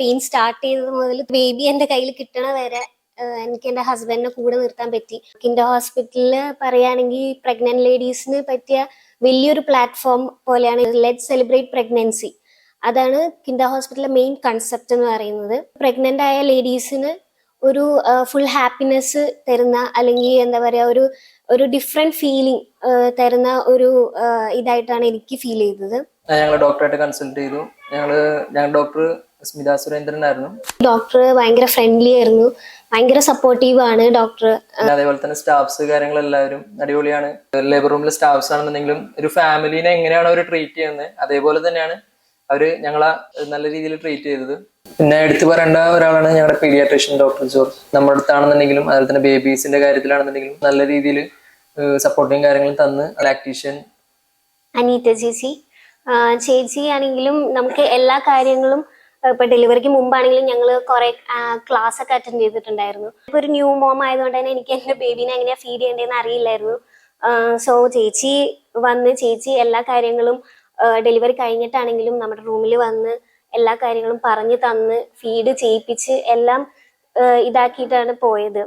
Pain start ചെയ്തത് മുതൽ baby എന്റെ കയ്യിൽ കിട്ടണ വരെ എനിക്ക് എന്റെ ഹസ്ബൻഡിനെ കൂടെ നിർത്താൻ പറ്റി. കിൻഡർ ഹോസ്പിറ്റലിൽ പറയുകയാണെങ്കിൽ പ്രഗ്നന്റ് ലേഡീസിന് പറ്റിയ വലിയൊരു പ്ലാറ്റ്ഫോം പോലെയാണ് ലെറ്റ് സെലിബ്രേറ്റ് പ്രഗ്നൻസി അതാണ് കിൻഡർ ഹോസ്പിറ്റലിലെ മെയിൻ കൺസെപ്റ്റ് എന്ന് പറയുന്നത്. പ്രഗ്നന്റ് ആയ ലേഡീസിന് ഒരു ഫുൾ ഹാപ്പിനെസ് തരുന്ന അല്ലെങ്കിൽ എന്താ പറയാ ഒരു ഒരു ഡിഫറെന്റ് ഫീലിംഗ് തരുന്ന ഒരു ഇതായിട്ടാണ് എനിക്ക് ഫീൽ ചെയ്തത്. ഞങ്ങൾ ഡോക്ടറായിട്ട് കൺസൾട്ട് ചെയ്തു. ഞങ്ങൾ ഞങ്ങൾ ഡോക്ടർ സ്മിത സുരേന്ദ്രൻ ആയിരുന്നു ഡോക്ടർ ഭയങ്കര ഫ്രണ്ട്ലി ആയിരുന്നു. ഭയങ്കര സപ്പോർട്ടീവ് ആണ് ഡോക്ടർ അതേപോലെ തന്നെ സ്റ്റാഫ്സ് കാര്യങ്ങളെല്ലാവരും അടിപൊളിയാണ്. ലേബർ റൂമിലെ സ്റ്റാഫ്സ് ആണെന്നുണ്ടെങ്കിലും ഒരു ഫാമിലിനെ എങ്ങനെയാണ് അവർ ട്രീറ്റ് ചെയ്യുന്നത് അതേപോലെ തന്നെയാണ് അവർ ഞങ്ങളെ നല്ല രീതിയിൽ ട്രീറ്റ് ചെയ്തത്. പിന്നെ എടുത്തു പറയേണ്ട ഒരാളാണ് ഞങ്ങളുടെ പീഡിയാട്രീഷ്യൻ ഡോക്ടർ ജോർജ്. നമ്മുടെ അടുത്താണെന്നുണ്ടെങ്കിലും അതുപോലെ തന്നെ ബേബീസിന്റെ കാര്യത്തിലാണെന്നുണ്ടെങ്കിലും നല്ല രീതിയിൽ സപ്പോർട്ടിങ് കാര്യങ്ങളും തന്ന്. ലാക്ടീഷ്യൻ അനീത ചേച്ചി. ചേച്ചി ആണെങ്കിലും നമുക്ക് എല്ലാ കാര്യങ്ങളും ഇപ്പൊ ഡെലിവറിക്ക് മുമ്പാണെങ്കിലും ഞങ്ങൾ കുറെ ക്ലാസ് ഒക്കെ അറ്റൻഡ് ചെയ്തിട്ടുണ്ടായിരുന്നു. ഇപ്പൊ ഒരു ന്യൂ മോം ആയതുകൊണ്ട് തന്നെ എനിക്ക് എന്റെ ബേബീനെ എങ്ങനെയാ ഫീഡ് ചെയ്യേണ്ടതെന്ന് അറിയില്ലായിരുന്നു. സോ ചേച്ചി വന്ന് ചേച്ചി എല്ലാ കാര്യങ്ങളും ഡെലിവറി കഴിഞ്ഞിട്ടാണെങ്കിലും നമ്മുടെ റൂമിൽ വന്ന് എല്ലാ കാര്യങ്ങളും പറഞ്ഞു തന്ന് ഫീഡ് ചെയ്യിപ്പിച്ച് എല്ലാം ഇതാക്കിയിട്ടാണ് പോയത്.